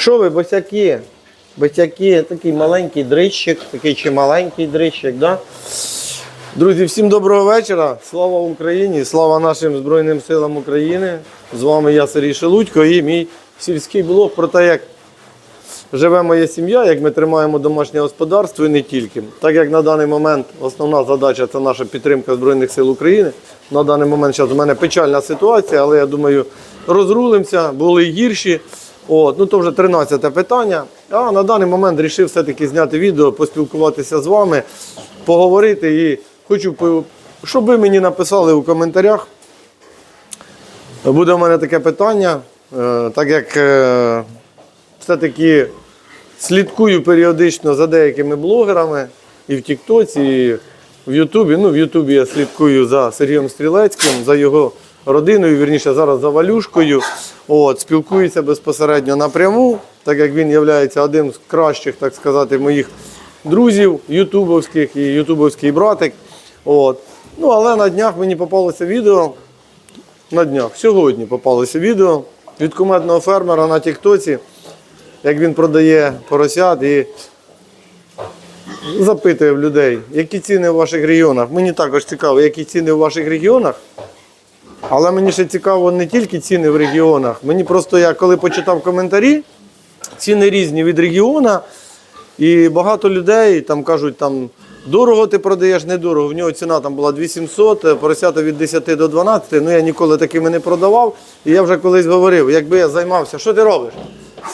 Що ви, босяки? Босяки, такий маленький дрищик, такий чи маленький дрищик, да? Друзі, всім доброго вечора. Слава Україні, слава нашим Збройним силам України. З вами я Сергій Шелудько і мій сільський блог про те, як живе моя сім'я, як ми тримаємо домашнє господарство і не тільки. Так як на даний момент основна задача це наша підтримка Збройних сил України. На даний момент зараз у мене печальна ситуація, але я думаю, розрулимося, були гірші. От, ну то вже 13 питання. А на даний момент вирішив все-таки зняти відео, поспілкуватися з вами, поговорити і хочу, щоб ви мені написали у коментарях. Буде у мене таке питання, е, так як е, все-таки слідкую періодично за деякими блогерами і в Тіктоці, і в Ютубі. Ну, в Ютубі я слідкую за Сергієм Стрілецьким, за його родиною, вірніше зараз за Валюшкою. От, спілкуюся безпосередньо напряму, так як він є одним з кращих, так сказати, моїх друзів ютубовських і ютубовський братик. От. Ну, але на днях мені попалося відео на днях. Сьогодні попалося відео від кумедного фермера на Тіктоці, як він продає поросят і запитує в людей, які ціни в ваших регіонах. Мені також цікаво, які ціни в ваших регіонах. Але мені ще цікаво не тільки ціни в регіонах. Мені просто я коли почитав коментарі, ціни різні від регіона. І багато людей там кажуть, там дорого ти продаєш, недорого. В нього ціна там була 2700, поросята від 10 до 12. Ну я ніколи такими не продавав. І я вже колись говорив, якби я займався, що ти робиш?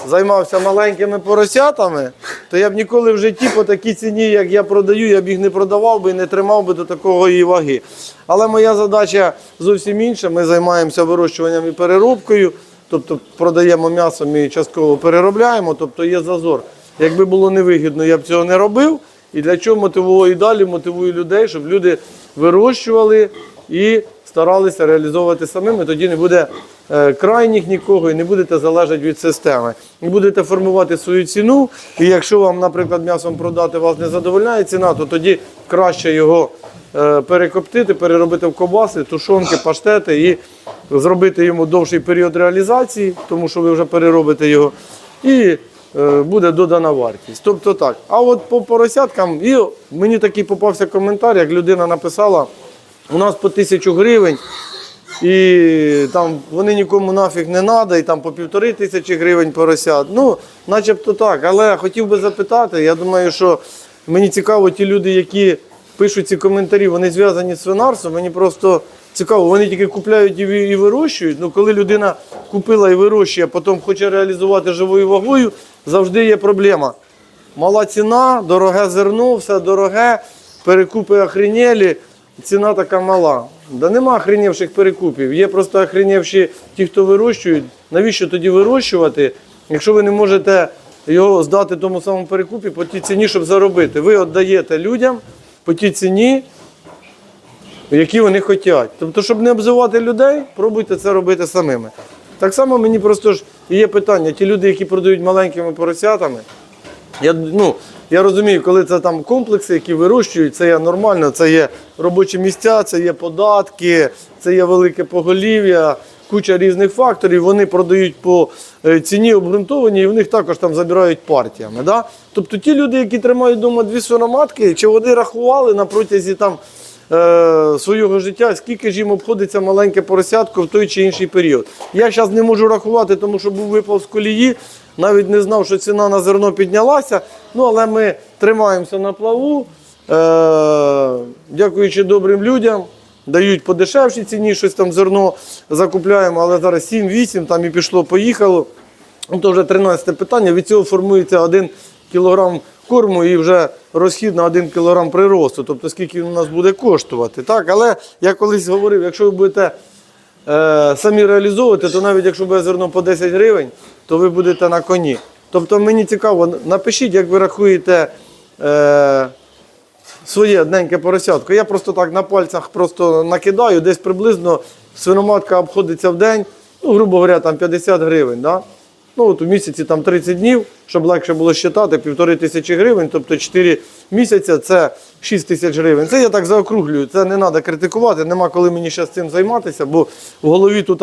Займався маленькими поросятами, то я б ніколи в житті по такій ціні, як я продаю, я б їх не продавав би і не тримав би до такого її ваги. Але моя задача зовсім інша. Ми займаємося вирощуванням і переробкою, тобто продаємо м'ясо, ми частково переробляємо, тобто є зазор. Якби було невигідно, я б цього не робив. І для чого мотивую і далі мотивую людей, щоб люди вирощували і старалися реалізовувати самими. Тоді не буде крайніх нікого і не будете залежати від системи. І будете формувати свою ціну. І якщо вам, наприклад, м'ясом продати вас не задовольняє ціна, то тоді краще його е, перекоптити, переробити в кобаси, тушонки, паштети і зробити йому довший період реалізації, тому що ви вже переробите його. І е, буде додана вартість. Тобто так. А от по поросяткам, і мені такий попався коментар, як людина написала, у нас по тисячу гривень, і там вони нікому нафіг не треба, і там по півтори тисячі гривень поросят. Ну, начебто так. Але хотів би запитати, я думаю, що мені цікаво, ті люди, які пишуть ці коментарі, вони зв'язані з свинарством, мені просто цікаво, вони тільки купляють і вирощують. Ну, коли людина купила і вирощує, а потім хоче реалізувати живою вагою, завжди є проблема. Мала ціна, дороге зерно, все дороге, перекупи охренєлі, ціна така мала. Да нема охренівших перекупів. Є просто охренівші ті, хто вирощують. Навіщо тоді вирощувати, якщо ви не можете його здати тому самому перекупі по тій ціні, щоб заробити? Ви віддаєте людям по тій ціні, які вони хочуть. Тобто, щоб не обзивати людей, пробуйте це робити самими. Так само мені просто ж є питання: ті люди, які продають маленькими поросятами, я, ну, я розумію, коли це там комплекси, які вирощують, це є нормально, це є робочі місця, це є податки, це є велике поголів'я, куча різних факторів. Вони продають по е, ціні обґрунтовані, і в них також там забирають партіями. Да? Тобто ті люди, які тримають вдома дві свиноматки, чи вони рахували на протязі там. е, Свого життя, скільки ж їм обходиться маленьке поросятко в той чи інший період. Я зараз не можу рахувати, тому що був випав з колії, навіть не знав, що ціна на зерно піднялася. Ну, але ми тримаємося на плаву. Е, дякуючи добрим людям, дають по дешевшій ціні, щось там зерно закупляємо, але зараз 7-8, там і пішло, поїхало. Ну, то вже 13 питання. Від цього формується 1 кілограм корму і вже розхід на 1 кілограм приросту. Тобто скільки він у нас буде коштувати. Так, але я колись говорив, якщо ви будете е, самі реалізовувати, то навіть якщо буде зерно по 10 гривень, то ви будете на коні. Тобто мені цікаво, напишіть, як ви рахуєте. Е, своє одненьке поросятко. Я просто так на пальцях просто накидаю, десь приблизно свиноматка обходиться в день, ну, грубо говоря, там 50 гривень. Да? Ну, от у місяці там 30 днів, щоб легше було считати, півтори тисячі гривень, тобто 4 місяці це 6 тисяч гривень. Це я так заокруглюю, це не треба критикувати, нема коли мені зараз цим займатися, бо в голові тут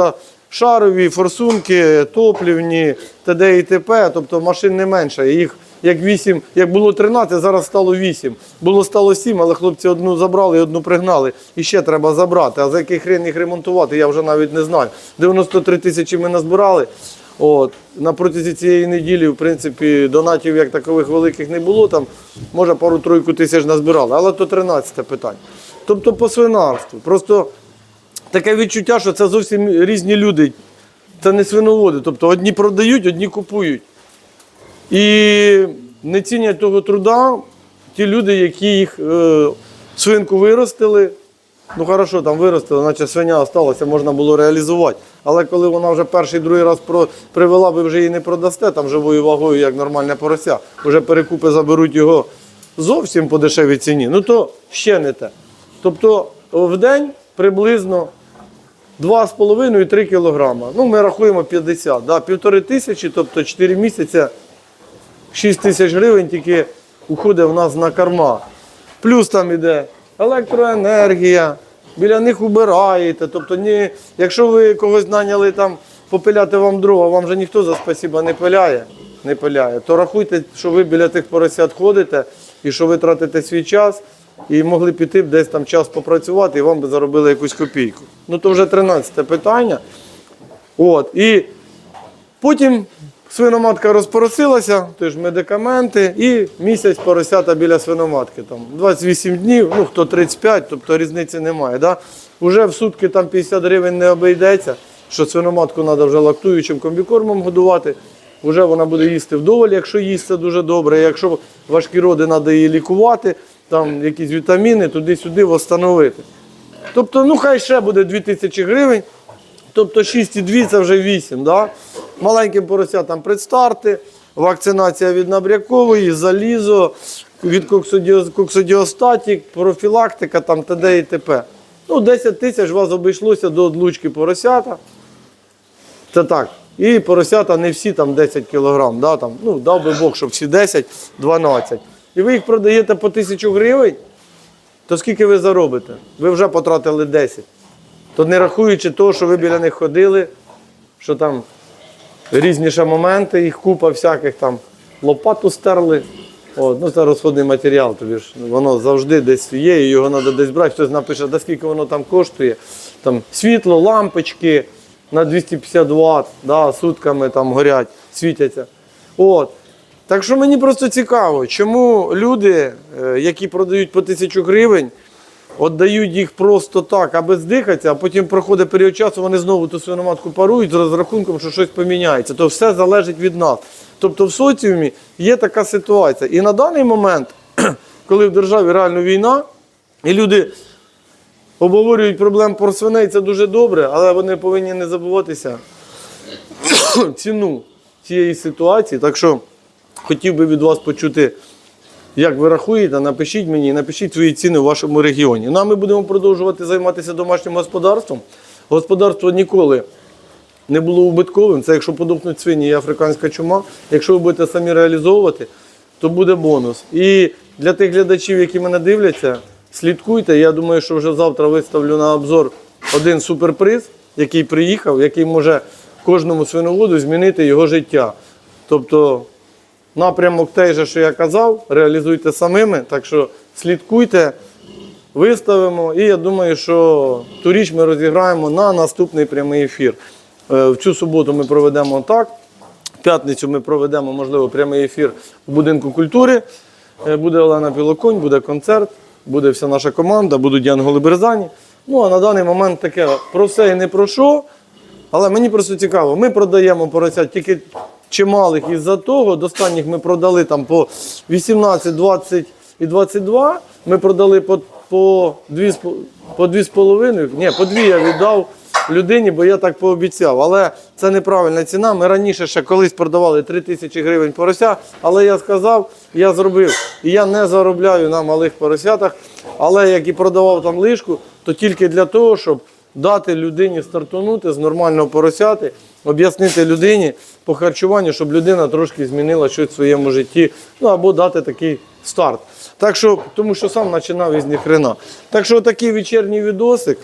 шарові, форсунки, топлівні, т.д. і т.п. Тобто машин не менше. Їх як 8, як було 13, зараз стало 8. Було стало 7, але хлопці одну забрали одну пригнали. І ще треба забрати. А за який хрен їх ремонтувати, я вже навіть не знаю. 93 тисячі ми назбирали. От. На протязі цієї неділі, в принципі, донатів як такових великих не було. Там, може, пару-тройку тисяч назбирали, але то 13 питання. Тобто по свинарству. Просто таке відчуття, що це зовсім різні люди. Це не свиноводи. Тобто одні продають, одні купують. І не цінять того труда ті люди, які їх е, свинку виростили. Ну хорошо, там виростили, наче свиня осталася, можна було реалізувати. Але коли вона вже перший другий раз привела, ви вже її не продасте там живою вагою, як нормальне порося. Вже перекупи заберуть його зовсім по дешевій ціні. Ну то ще не те. Тобто в день приблизно 2,5-3 кілограма. Ну, ми рахуємо 50, да, півтори тисячі, тобто 4 місяці 6 тисяч гривень тільки уходить в нас на корма. Плюс там іде електроенергія, біля них убираєте. Тобто, ні, якщо ви когось наняли там попиляти вам дрова, вам же ніхто за спасіба не пиляє, не пиляє, то рахуйте, що ви біля тих поросят ходите і що ви тратите свій час. І могли піти десь там час попрацювати, і вам би заробили якусь копійку. Ну то вже 13 питання. От. І потім свиноматка розпоросилася, теж медикаменти, і місяць поросята біля свиноматки. Там 28 днів, ну хто 35, тобто різниці немає. Да? Уже в сутки там 50 гривень не обійдеться, що свиноматку треба вже лактуючим комбікормом годувати. Вже вона буде їсти вдоволь, якщо їсть це дуже добре. Якщо важкі роди треба її лікувати, там якісь вітаміни, туди-сюди встановити. Тобто, ну хай ще буде 2000 гривень. Тобто 6,2 це вже 8. Да? Маленьким поросятам предстарти, вакцинація від набрякової, залізо, від коксодіостатік, профілактика там, т.д. і т.п. Ну, 10 тисяч вас обійшлося до одлучки поросята. Це так. І поросята не всі там 10 кілограм, да, там, ну, дав би Бог, щоб всі 10, 12. І ви їх продаєте по тисячу гривень, то скільки ви заробите? Ви вже потратили 10. То не рахуючи того, що ви біля них ходили, що там різні моменти, їх купа всяких там лопату стерли. От, ну це розходний матеріал, тобі ж воно завжди десь є, і його треба десь брати. Хтось напише, да скільки воно там коштує. Там світло, лампочки на 250 Вт, да, сутками там горять, світяться. От. Так що мені просто цікаво, чому люди, е, які продають по тисячу гривень, віддають їх просто так, аби здихатися, а потім проходить період часу, вони знову ту свиноматку парують з розрахунком, що щось поміняється. То все залежить від нас. Тобто в соціумі є така ситуація. І на даний момент, коли в державі реально війна, і люди обговорюють проблем про свиней, це дуже добре, але вони повинні не забуватися ціну цієї ситуації. Так що хотів би від вас почути. Як ви рахуєте, напишіть мені, напишіть свої ціни в вашому регіоні. Ну а ми будемо продовжувати займатися домашнім господарством. Господарство ніколи не було убитковим. Це якщо подохнуть свині і африканська чума. Якщо ви будете самі реалізовувати, то буде бонус. І для тих глядачів, які мене дивляться, слідкуйте. Я думаю, що вже завтра виставлю на обзор один суперприз, який приїхав, який може кожному свиноводу змінити його життя. Тобто напрямок той же, що я казав, реалізуйте самими. Так що слідкуйте, виставимо. І я думаю, що ту річ ми розіграємо на наступний прямий ефір. Е, В цю суботу ми проведемо так. В п'ятницю ми проведемо, можливо, прямий ефір у будинку культури. Е, Буде Олена Білоконь, буде концерт, буде вся наша команда, будуть Янголи Березані. Ну а на даний момент таке про все і не про що. Але мені просто цікаво, ми продаємо поросят тільки чималих із-за того. До останніх ми продали там по 18, 20 і 22. Ми продали по, по 2,5, по 2,5. Ні, по 2 я віддав людині, бо я так пообіцяв. Але це неправильна ціна. Ми раніше ще колись продавали 3 тисячі гривень порося, але я сказав, я зробив. І я не заробляю на малих поросятах. Але як і продавав там лишку, то тільки для того, щоб дати людині стартунути з нормального поросяти, об'яснити людині по харчуванню, щоб людина трошки змінила щось в своєму житті, ну або дати такий старт. Так що, тому що сам починав із ніхрена. Так що такий вечірній відосик.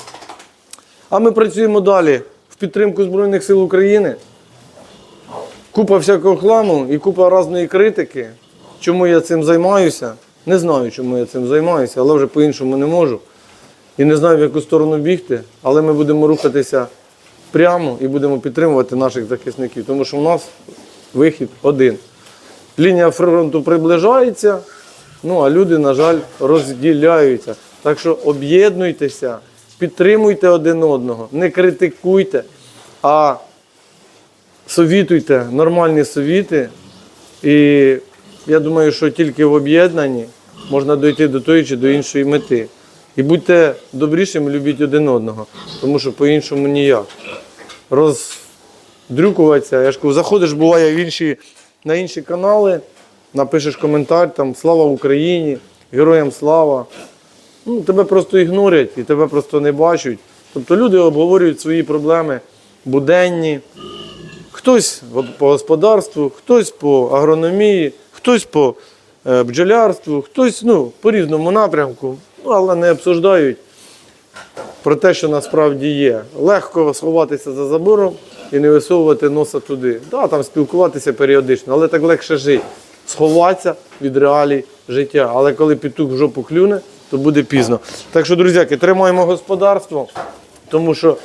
А ми працюємо далі в підтримку Збройних сил України. Купа всякого хламу і купа різної критики. Чому я цим займаюся? Не знаю, чому я цим займаюся, але вже по-іншому не можу. І не знаю, в яку сторону бігти, але ми будемо рухатися прямо і будемо підтримувати наших захисників, тому що в нас вихід один. Лінія фронту приближається, ну а люди, на жаль, розділяються. Так що об'єднуйтеся, підтримуйте один одного, не критикуйте, а совітуйте нормальні совіти. І я думаю, що тільки в об'єднанні можна дойти до тої чи до іншої мети. І будьте добрішими, любіть один одного, тому що по-іншому ніяк. Роздрюкуватися, я ж кажу, заходиш, буває в інші, на інші канали, напишеш коментар, там Слава Україні, Героям слава. Ну, тебе просто ігнорять і тебе просто не бачать. Тобто люди обговорюють свої проблеми буденні. Хтось по господарству, хтось по агрономії, хтось по е, бджолярству, хтось ну, по різному напрямку, але не обсуждають про те, що насправді є. Легко сховатися за забором і не висовувати носа туди. Да, там спілкуватися періодично, але так легше жити. Сховатися від реалій життя. Але коли петух в жопу клюне, то буде пізно. Так що, друзяки, тримаємо господарство, тому що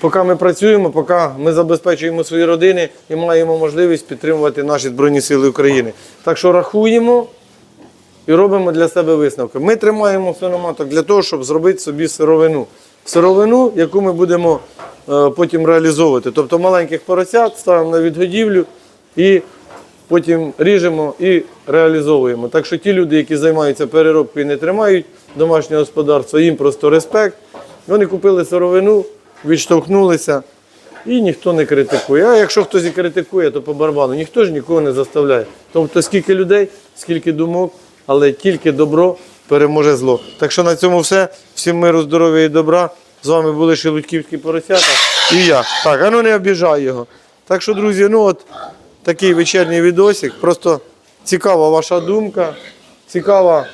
поки ми працюємо, поки ми забезпечуємо свої родини і маємо можливість підтримувати наші Збройні Сили України. Так що рахуємо і робимо для себе висновки. Ми тримаємо свиноматок для того, щоб зробити собі сировину. Сировину, яку ми будемо е, потім реалізовувати. Тобто маленьких поросят ставимо на відгодівлю і потім ріжемо і реалізовуємо. Так що ті люди, які займаються переробкою і не тримають домашнє господарство, їм просто респект. Вони купили сировину, відштовхнулися. І ніхто не критикує. А якщо хтось і критикує, то по барабану. Ніхто ж нікого не заставляє. Тобто скільки людей, скільки думок, але тільки добро переможе зло. Так що на цьому все. Всім миру, здоров'я і добра. З вами були Шелудьківські поросята і я. Так, а ну не обіжай його. Так що, друзі, ну от такий вечірній відосик. Просто цікава ваша думка, цікава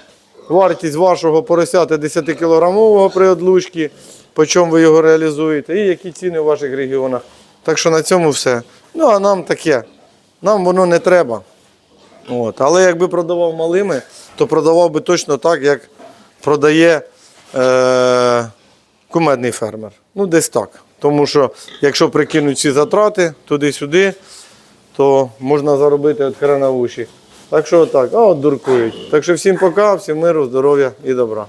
вартість вашого поросята 10-кілограмового при одлучці, по чому ви його реалізуєте, і які ціни в ваших регіонах. Так що на цьому все. Ну, а нам таке. Нам воно не треба. От. Але якби продавав малими, то продавав би точно так, як продає е- кумедний фермер. Ну, десь так. Тому що якщо прикинуть ці затрати туди-сюди, то можна заробити від хрена в уші. Так що отак, а от дуркують. Так що всім пока, всім миру, здоров'я і добра.